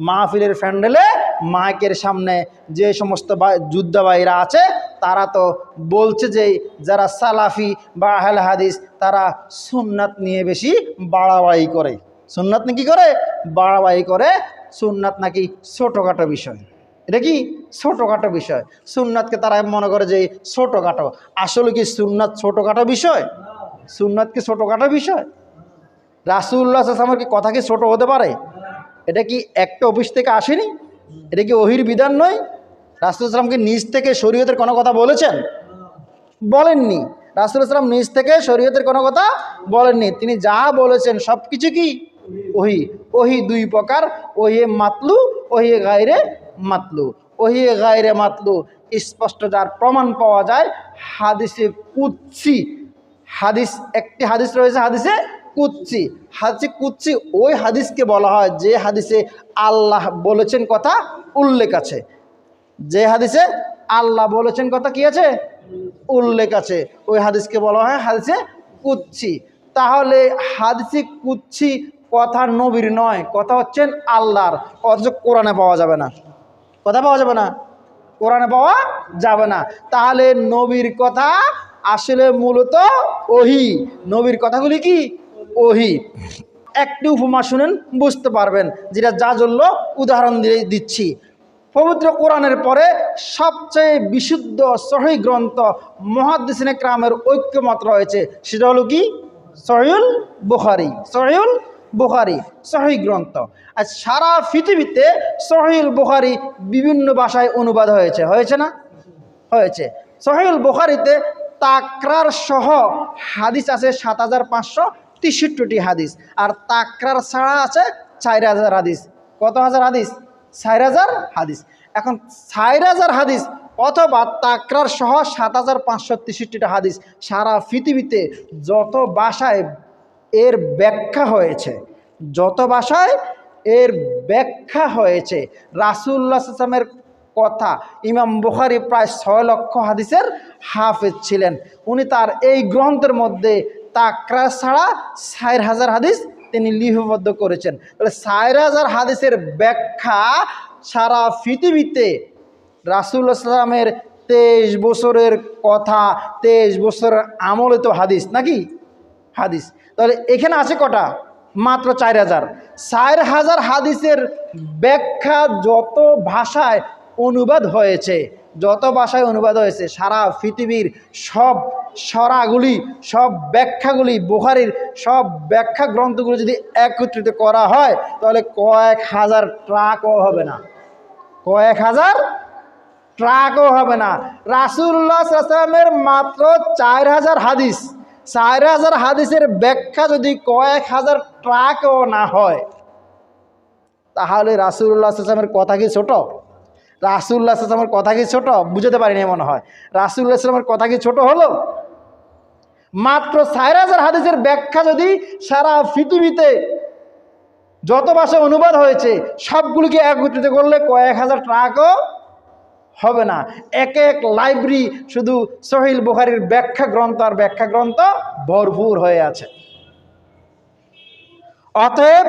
মাহফিলের ফ্যান্ডেলে মাইকের সামনে যে সমস্ত যোদ্ধাবাহীরা আছে, তারা তো বলছে যে যারা সালাফি বা আহলে হাদিস, তারা সুন্নাত নিয়ে বেশি বাড়াবাড়ি করে। সুন্নাত নাকি করে? বাড়াবাড়ি করে। সুন্নাত নাকি ছোটোখাটো বিষয়। এটা কি? ছোটোখাটো বিষয়। সুন্নাতকে তারা মনে করে যে ছোটোখাটো। আসলে কি সুন্নাত ছোটোখাটো বিষয়? সুন্নাত কি ছোটোখাটো বিষয়? রাসুল্লাহ আসলামের কি কথা কি ছোটো হতে পারে? এটা কি একটা অফিস থেকে আসেনি? এটা কি ওহির বিধান নয়? রাসুল ইসলামকে নিজ থেকে শরীয়তের কোনো কথা বলেছেন? বলেননি। রাসুল ইসলাম নিজ থেকে শরীয়তের কোনো কথা বলেননি। তিনি যা বলেছেন সব কিছু কি? ওহি। ওহি দুই প্রকার। ওহিয়ে মাতলু ওহিয়ে গায়রে মাতলু। ওহিয়ে গায়রে মাতলু। স্পষ্ট যার প্রমাণ পাওয়া যায়, হাদিসে কুৎসি হাদিস, একটি হাদিস রয়েছে হাদিসে কুচ্ছি হাদিসে কুচ্ছি ওই হাদিসকে বলা হয় যে হাদিসে আল্লাহ বলেছেন কথা উল্লেখ আছে। যে হাদিসে আল্লাহ বলেছেন কথা কি আছে? উল্লেখ আছে। ওই হাদিসকে বলা হয় হাদিসে কুচ্ছি তাহলে হাদিসে কুচ্ছি কথা নবীর নয়, কথা হচ্ছেন আল্লাহর। অথচ কোরআনে পাওয়া যাবে না। কথা পাওয়া যাবে না। কোরআনে পাওয়া যাবে না। তাহলে নবীর কথা আসলে মূলত ওহি। নবীর কথাগুলি কি? ওহি। একটি উপমা শুনেন, বুঝতে পারবেন যেটা যা জন্য উদাহরণ দিয়ে দিচ্ছি। পবিত্র কোরআনের পরে সবচেয়ে বিশুদ্ধ সহি গ্রন্থ মহাদিসিনে ক্রামের ঐক্যমত রয়েছে, সেটা হলো কি? সহিউল বুখারি সহিউল বুখারি, সহি গ্রন্থ। আর সারা পৃথিবীতে সহিউল বুখারি বিভিন্ন ভাষায় অনুবাদ হয়েছে হয়েছে না? হয়েছে। সহিউল বুখারিতে তাকরার সহ হাদিস আছে সাত হাজার পাঁচশো তেষট্টি হাদিস। আর তাকরার ছাড়া আছে চার হাজার হাদিস। কত হাজার হাদিস? চার হাজার হাদিস। এখন চার হাজার হাদিস অথবা তাকরার সহ সাত হাজার পাঁচশো তেষট্টিটা হাদিস সারা পৃথিবীতে যত ভাষায় এর ব্যাখ্যা হয়েছে, যত ভাষায় এর ব্যাখ্যা হয়েছে রাসুল্লাহ আসলামের কথা ইমাম বুখারি প্রায় ছয় লক্ষ হাদিসের হাফেজ ছিলেন। উনি তার এই গ্রন্থের মধ্যে তাকরা ছাড়া ষাট হাজার হাদিস তিনি লিপিবদ্ধ করেছেন। তাহলে ষাট হাজার হাদিসের ব্যাখ্যা সারা পৃথিবীতে রাসুল্লাহ সাল্লামের তেইশ বছরের কথা, তেইশ বছরের আমলে তো হাদিস, নাকি? হাদিস। তাহলে এখানে আছে কটা? মাত্র চার হাজার। চার হাজার হাদিসের ব্যাখ্যা যত ভাষায় অনুবাদ হয়েছে, যত ভাষায় অনুবাদ হয়েছে, সারা পৃথিবীর সব সরাগুলি, সব ব্যাখ্যাগুলি, বুখারির সব ব্যাখ্যা গ্রন্থগুলি যদি একত্রিত করা হয়, তাহলে কয়েক হাজার ট্রাকও হবে না। কয়েক হাজার ট্রাকও হবে না। রাসুল্লাহ সাল্লামের মাত্র চার হাজার হাদিস। চার হাজার হাদিসের ব্যাখ্যা যদি কয়েক হাজার ট্রাকও না হয়, তাহলে রাসুল্লাহ সাল্লামের কথা কি ছোট? রাসুল্লাহ সাল্লামের কথা কি ছোট? বুঝতে পারিনি মনে হয়। রাসুল্লাহ কথা কি ছোট হলো? মাত্র চার হাজার হাদিসের ব্যাখ্যা যদি সারা পৃথিবীতে যত ভাষায় অনুবাদ হয়েছে, সবগুলিকে একত্রিত করলে কয়েক হাজার ট্রাকও হবে না। এক এক লাইব্রেরি শুধু সহিল বুখারির ব্যাখ্যা গ্রন্থ আর ব্যাখ্যা গ্রন্থ ভরপুর হয়ে আছে। অতএব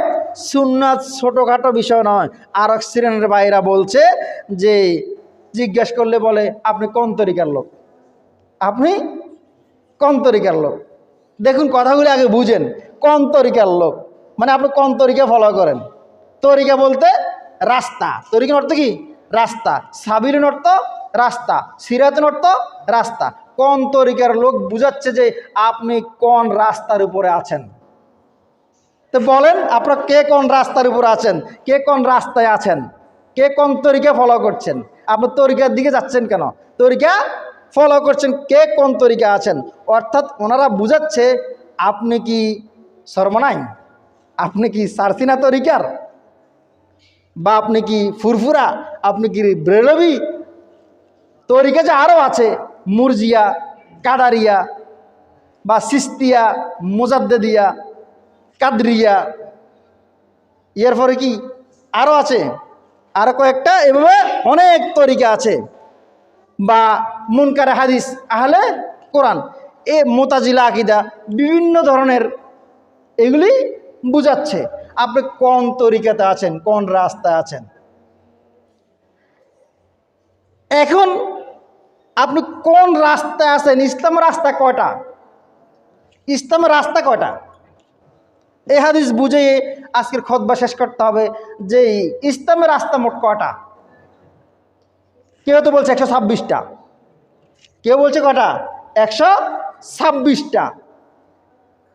সুন্নাত ছোটোখাটো বিষয় নয়। আর এক শ্রেণির ভাইরা বলছে যে, জিজ্ঞেস করলে বলে, আপনি কোন তরিকার লোক? আপনি কোন তরিকার লোক। দেখুন কথাগুলি আগে বুঝেন। কোন তরিকার লোক। মানে আপনি কোন তরিকা ফলো করেন। তরিকা বলতে রাস্তা। তরিকার অর্থ কি? রাস্তা। সাবিরের অর্থ রাস্তা। সিরাতের অর্থ রাস্তা। কোন তরিকার লোক বুঝাচ্ছে যে আপনি কোন রাস্তার উপরে আছেন। তো বলেন, আপনার কে কোন রাস্তার উপর আছেন? কে কোন রাস্তায় আছেন? কে কোন তরিকা ফলো করছেন? আপনি তরিকার দিকে যাচ্ছেন কেন? তরিকা ফলো করছেন কে কোন তরিকা আছেন? অর্থাৎ ওনারা বুঝাচ্ছে, আপনি কি সর্বনাই? আপনি কি সারসিনা তরিকার? বা আপনি কি ফুরফুরা? আপনি কি ব্রেলবি? তরিকা যে আরও আছে, মুরজিয়া, কাদারিয়া, বা সিস্তিয়া, মোজাদ্দেদিয়া, কাদরিয়া। এর পরে কি আরও আছে? আরও কয়েকটা, এভাবে অনেক তরিকা আছে। বা মুনকারে হাদিস, আহলে কোরআন। এ মোতাজিলা আকিদা বিভিন্ন ধরনের এগুলি বুঝাচ্ছে। আপনি কোন তরিকাতে আছেন, কোন রাস্তায় আছেন? এখন আপনি কোন রাস্তায় আছেন? ইসলাম রাস্তা কয়টা? ইসলামের রাস্তা কয়টা? এ হাদিস বুঝে আজকের খতবা শেষ করতে হবে যে ইসলামের রাস্তা মোট কয়টা? কেউ তো বলছে একশো ছাব্বিশটা। কেউ বলছে কটা? একশো ছাব্বিশটা।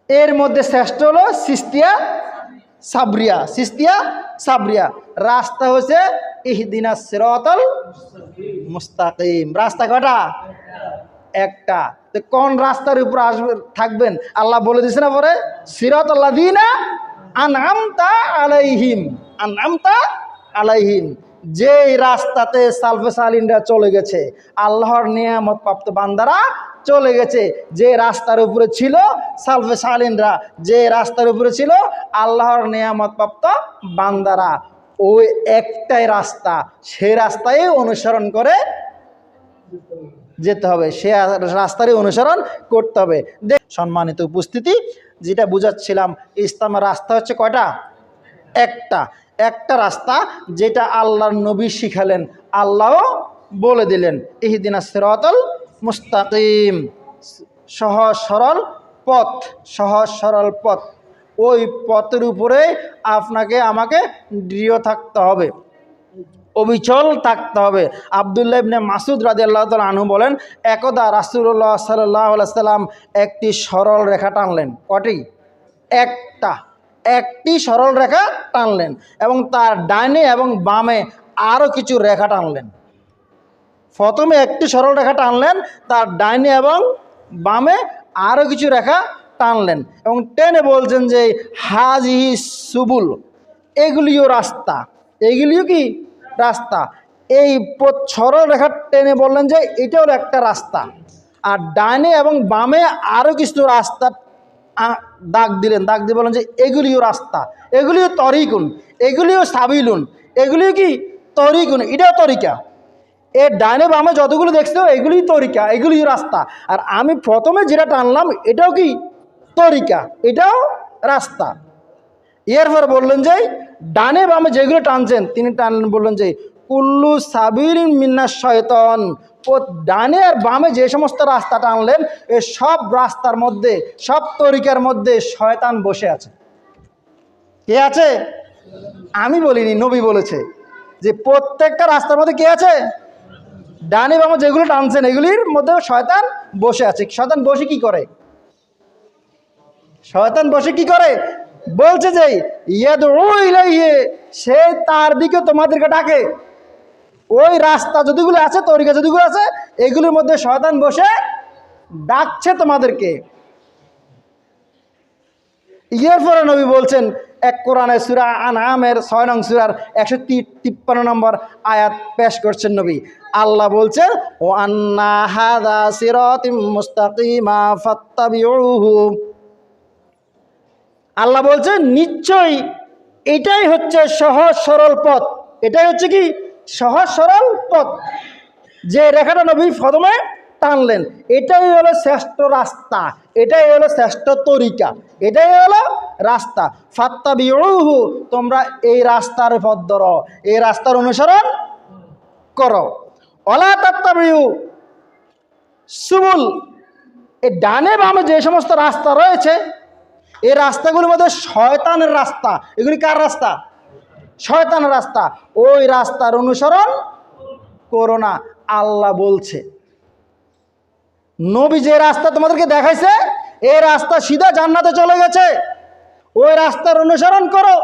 এর মধ্যে শ্রেষ্ঠ হলো সিস্তিয়া সাবরিয়া। সিস্তিয়া সাবরিয়া। রাস্তা হচ্ছে ইহদিনা সিরাতাল মুস্তাকিম। রাস্তা কটা? একটা। তো কোন রাস্তার উপর আসবে, থাকবেন? আল্লাহ বলে দিছে না পরে? সিরাত আল্লাহ দিনা আনআমতা আলাইহিম। আনআমতা আলাইহিম। যেই রাস্তাতে সালফে সালিনরা চলে গেছে, আল্লাহর নিয়ামত প্রাপ্ত বান্দারা চলে গেছে। যে রাস্তার উপরে ছিল সালফে সালিনরা যে রাস্তার উপরে ছিল আল্লাহর নিয়ামত প্রাপ্ত বান্দারা। ওই একটাই রাস্তা, সেই রাস্তায় অনুসরণ করে যেতে হবে, সে রাস্তারই অনুসরণ করতে হবে। সম্মানিত উপস্থিতি, যেটা বুঝাচ্ছিলাম, ইসলামের রাস্তা হচ্ছে কয়টা? একটা। একটা রাস্তা যেটা আল্লাহর নবী শিখালেন, আল্লাহও বলে দিলেন, ইহদিনা সিরাতাল মুস্তাকিম। সহজ সরল পথ সহজ সরল পথ। ওই পথের উপরে আপনাকে, আমাকে দৃঢ় থাকতে হবে। অবিচল থাকতে হবে। আবদুল্লাহ ইবনে মাসুদ রাজি আল্লাহ তাল আনহু বলেন, একদা রাসুল্লাহ সাল্লাহ সাল্লাম একটি সরল রেখা টানলেন। কটি? একটা। একটি সরল রেখা টানলেন এবং তার ডাইনে এবং বামে আরও কিছু রেখা টানলেন। প্রথমে একটি সরল রেখা টানলেন, তার ডাইনে এবং বামে আরও কিছু রেখা টানলেন এবং টেনে বলছেন যে হাজি সুবুল, এগুলিও রাস্তা। এগুলিও কি? রাস্তা। এই সরল রেখা টেনে বললেন যে, এটাও একটা রাস্তা। আর ডাইনে এবং বামে আরও কিছু রাস্তা দাগ দিলেন। দাগ দিয়ে বলেন যে, এগুলিও রাস্তা, এগুলিও তরিকুন, এগুলিও সাবিলুন, এগুলিও কি তরিকুন? এটাও তরিকা। এর ডাইনে বামে যতগুলো দেখছ এগুলি তরিকা এগুলি রাস্তা। আর আমি প্রথমে যেটা টানলাম, এটাও কি তরিকা, এটাও রাস্তা। এরপর বললেন যে ডানে বামে যেগুলো টানছেন, তিনি টানলেন, বললেন যে, কুল্লু সাবির মিন্না শয়তন ডানে আর বামে যে সমস্ত রাস্তা টানলেন এ সব রাস্তার মধ্যে, সব তরিকার মধ্যে শয়তান বসে আছে। কে আছে? আমি বলিনি, নবী বলেছে যে প্রত্যেকটা রাস্তার মধ্যে কে আছে? ডানে বামে যেগুলো টানছেন, এগুলির মধ্যে শয়তান বসে আছে। শয়তান বসে কি করে? শয়তান বসে কি করে? বলছে যে ইয়ে সে তার দিকে তোমাদেরকে ডাকে। ওই রাস্তা যদিগুলো আছে, তরিকা যদিগুলো আছে, এগুলোর মধ্যে শয়তান বসে ডাকছে তোমাদেরকে। ইয়ের পরে নবী বলছেন, এক কোরআনে সুরা আনামের ছয় নং সুরার একশো তিপ্পান্ন নম্বর আয়াত পেশ করছেন নবী। আল্লাহ বলছেন ও আল্লাহ বলছে নিশ্চয়ই এটাই হচ্ছে সহজ সরল পথ। এটাই হচ্ছে কি? সহজ সরল পথ। যে রেখাটা নবী প্রথমে টানলেন, এটাই হলো শ্রেষ্ঠ রাস্তা, এটাই হলো শ্রেষ্ঠ তরিকা, এটাই হলো রাস্তা। ফাত্তা বিহু তোমরা এই রাস্তার পথ ধরো, এই রাস্তার অনুসরণ করো। অলা তাত্তা সুবুল এই ডানে বামে যে সমস্ত রাস্তা রয়েছে, এই রাস্তাগুলির মধ্যে শয়তানের রাস্তা, এগুলি কার রাস্তা? শয়তানের রাস্তা, ওই রাস্তার অনুসরণ করো না। আল্লাহ বলছে, নবী যে রাস্তা তোমাদেরকে দেখাইছে, এ রাস্তা সিধা জান্নাতে চলে গেছে। ওই রাস্তার অনুসরণ করো।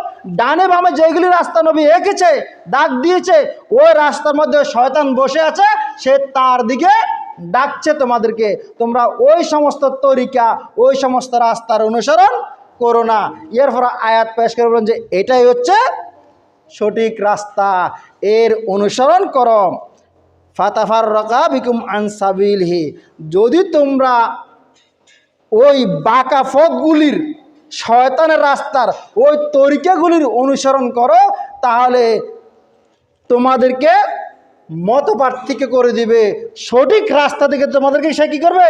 ডানে বামে যেগুলি রাস্তা নবী এঁকেছে ডাক দিয়েছে, ওই রাস্তার মধ্যে শয়তান বসে আছে, সে তার দিকে ডাকছে তোমাদেরকে। তোমরা ওই সমস্ত তরিকা, ওই সমস্ত রাস্তার অনুসরণ করো না। এর পর আয়াত পেশ করে বলেন যে, এটাই হচ্ছে সঠিক রাস্তা। এর অনুসরণ করো। ফাতাফার রকা বিকুম আনসাবিলহি যদি তোমরা ওই বাঁকা পথগুলির শয়তানের রাস্তার, ওই তরিকাগুলির অনুসরণ করো, তাহলে তোমাদেরকে মত পার্থক্য করে দিবে। সঠিক রাস্তা থেকে তোমাদেরকে সে কী করবে?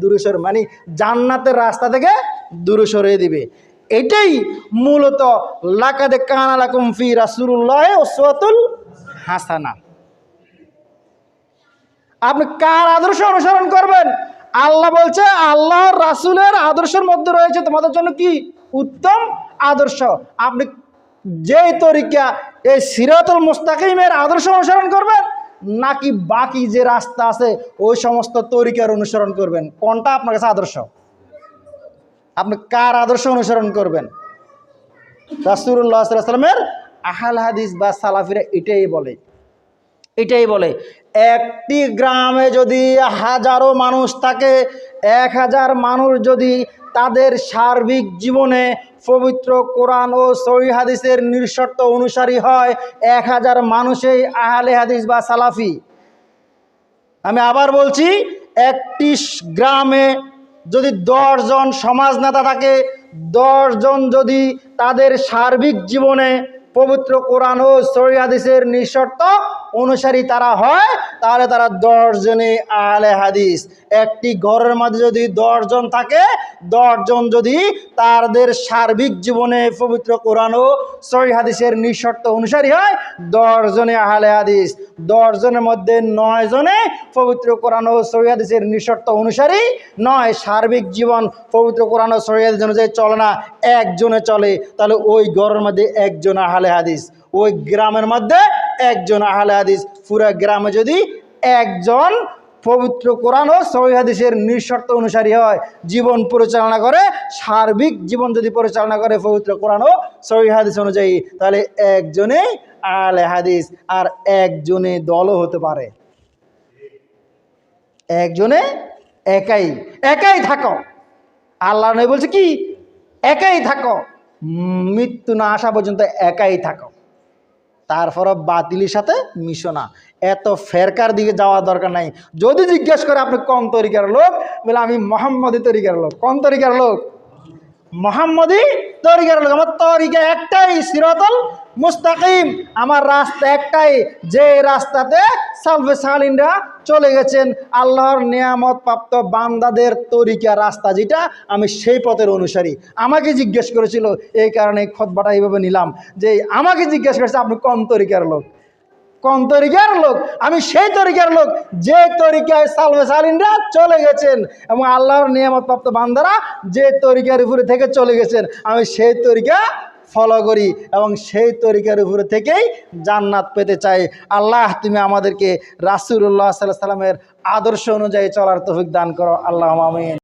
দূরে সরে মানে জান্নাতের রাস্তা থেকে দূরে সরিয়ে দিবে। এটাই মূলত লাকাদে কানালা কুমফি রাসুল্লাহ ওসওয়াতুল হাসানা। আপনি কার আদর্শ অনুসরণ করবেন? আল্লাহ বলছে, আল্লাহ রাসুলের আদর্শের মধ্যে রয়েছে। তোমাদের জন্য কি? উত্তম আদর্শ। আপনি যেই তরিকা এই সিরাতুল মুস্তাকিমের আদর্শ অনুসরণ করবেন, নাকি বাকি যে রাস্তা আছে, ওই সমস্ত তরিকার অনুসরণ করবেন? কোনটা আপনার কাছে আদর্শ? আপনি কার আদর্শ অনুসরণ করবেন? রাসুল্লাহ সাল্লামের আহাল হাদিস বা সালাফিরা এটাই বলে। এটাই বলে, একটি গ্রামে যদি হাজারো মানুষ থাকে, এক হাজার মানুষ যদি তাদের সার্বিক জীবনে পবিত্র কোরআন ও সহি হাদিসের নিঃশর্ত অনুসারী হয়, এক হাজার মানুষেই আহলে হাদিস বা সালাফি। আমি আবার বলছি, একটি গ্রামে যদি জন সমাজ নেতা থাকে জন যদি তাদের সার্বিক জীবনে পবিত্র কোরআন ও সহি হাদিসের নিঃশর্ত অনুসারী তারা হয়, তাহলে তারা জনে আলে হাদিস। একটি ঘরের মধ্যে যদি জন থাকে জন যদি তাদের সার্বিক জীবনে পবিত্র কোরআন ও সহি হাদিসের নিঃশর্ত অনুসারী হয় জনে আহলে হাদিস। জনের মধ্যে নয় জনে পবিত্র কোরআন ও সহি হাদিসের নিঃশর্ত অনুসারী নয় সার্বিক জীবন পবিত্র কোরআন ও সহি অনুযায়ী চলে না, একজনে চলে। তাহলে ওই ঘরের মধ্যে একজন আহলে হাদিস, ওই গ্রামের মধ্যে একজন আহলে হাদিস। পুরো গ্রামে যদি একজন পবিত্র কোরআন ও হাদিসের নিঃশর্ত অনুসারী হয়, জীবন পরিচালনা করে, সার্বিক জীবন যদি পরিচালনা করে পবিত্র কোরআন ও সহি হাদিস অনুযায়ী, তাহলে একজনে আলে হাদিস আর একজনে দলও হতে পারে। একজনে একাই একাই থাকো। আল্লাহ নয় বলছে কি? একাই থাকো। মৃত্যু না আসা পর্যন্ত একাই থাকো। তারপরও বাতিলের সাথে মিশো না। এত ফেরকার দিকে যাওয়ার দরকার নাই। যদি জিজ্ঞেস করে আপনি কোন তরিকার লোক? বলে, আমি মোহাম্মদী তরিকার লোক। কোন তরিকার লোক? মোহাম্মদী তরিকার লোক। আমার তরিকা একটাই, সিরতল মুস্তাকিম। আমার রাস্তা একটাই, যে রাস্তাতে সালফে সালিনরা চলে গেছেন। আল্লাহর নিয়ামত প্রাপ্ত বান্দাদের তরিকা, রাস্তা যেটা, আমি সেই পথের অনুসারী। আমাকে জিজ্ঞেস করেছিল, এই কারণে খতবাটা এইভাবে নিলাম যে, আমাকে জিজ্ঞেস করেছে, আপনি কম তরিকার লোক? কোন তরিকার লোক? আমি সেই তরিকার লোক। যে তরিকায় সালভে সালিনরা চলে গেছেন এবং আল্লাহর নিয়ামত প্রাপ্ত বান্দারা যে তরিকার উপরে থেকে চলে গেছেন, আমি সেই তরিকা ফলো করি এবং সেই তরিকার উপরে থেকেই জান্নাত পেতে চাই। আল্লাহ, তুমি আমাদেরকে রাসুল্লাহ সাল্লাহ সাল্লামের আদর্শ অনুযায়ী চলার তৌফিক দান করো। আল্লাহ আমিন।